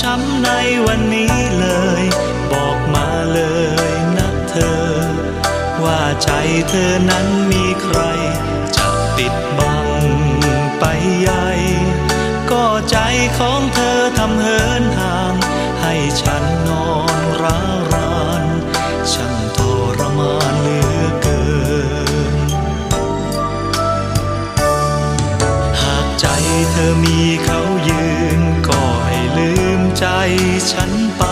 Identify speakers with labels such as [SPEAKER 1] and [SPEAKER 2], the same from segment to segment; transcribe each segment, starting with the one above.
[SPEAKER 1] ช้ำในวันนี้เลย บอกมาเลยนะเธอ ว่าใจเธอนั้นมีใคร จะปิดบังไปใหญ่ก็ใจของเธอทำเหินห่าง ให้ฉันนอนร้าวรานช่างทรมานเหลือเกิน หากใจเธอมีเขา ฉันไป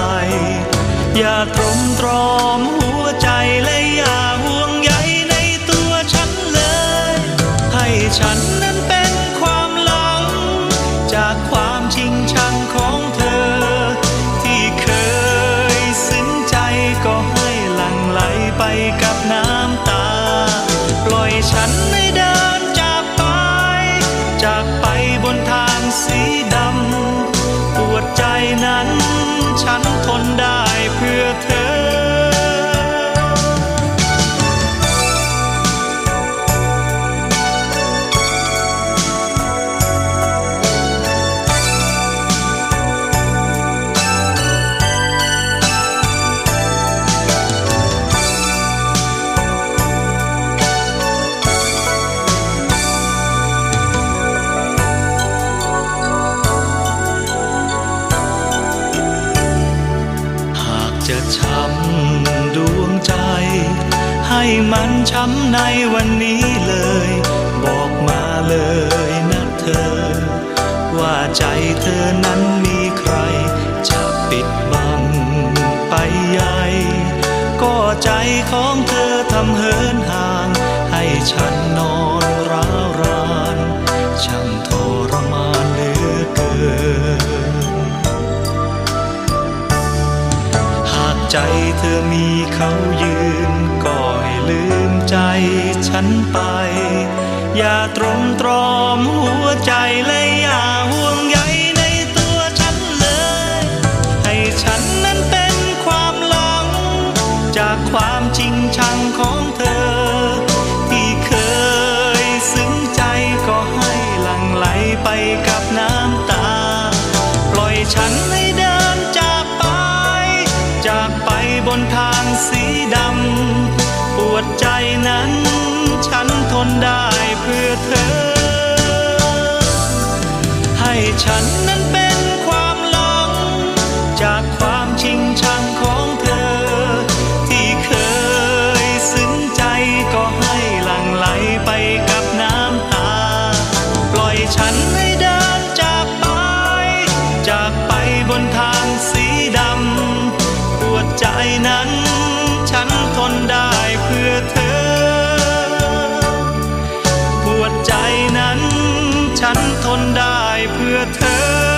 [SPEAKER 1] อย่าตรมตรอมหัวใจและอย่าห่วงใยในตัวฉันเลย ให้ฉันนั้นเป็นความหลัง จากความชิงชังของ มันช้ำในวันนี้เลย บอกมาเลยนะเธอ ว่าใจเธอนั้นมีใคร จะปิดบังไปใหญ่ก็ใจของเธอทำเหินห่าง ให้ฉันนอนร้าวรานช่างทรมานเหลือเกิน หากใจเธอมีเขายืนก็ให้ ลืมใจฉันไป อย่าตรมตรอมหัวใจและอย่าห่วงใยในตัวฉันเลย ให้ฉันนั้นเป็นความหลัง จากความจริงชังของเธอ ที่เคยซึ้งใจก็ให้หลั่งไหลไปกับน้ำตา ปล่อยฉันให้เดินจากไป จากไปบนทางสีดำ วดใจนั้น ฉันทนได้เพื่อเธอ ให้ฉันนั้นเป็นความหลัง จากความชิงชังของเธอ ที่เคยซึ้งใจก็ให้หลั่งไหลไปกับน้ำตา ปล่อยฉันให้เดินจากไป จากไปบนทางสีดำปวดใจนั้น ฉันทนได้ ฉันทนได้เพื่อเธอ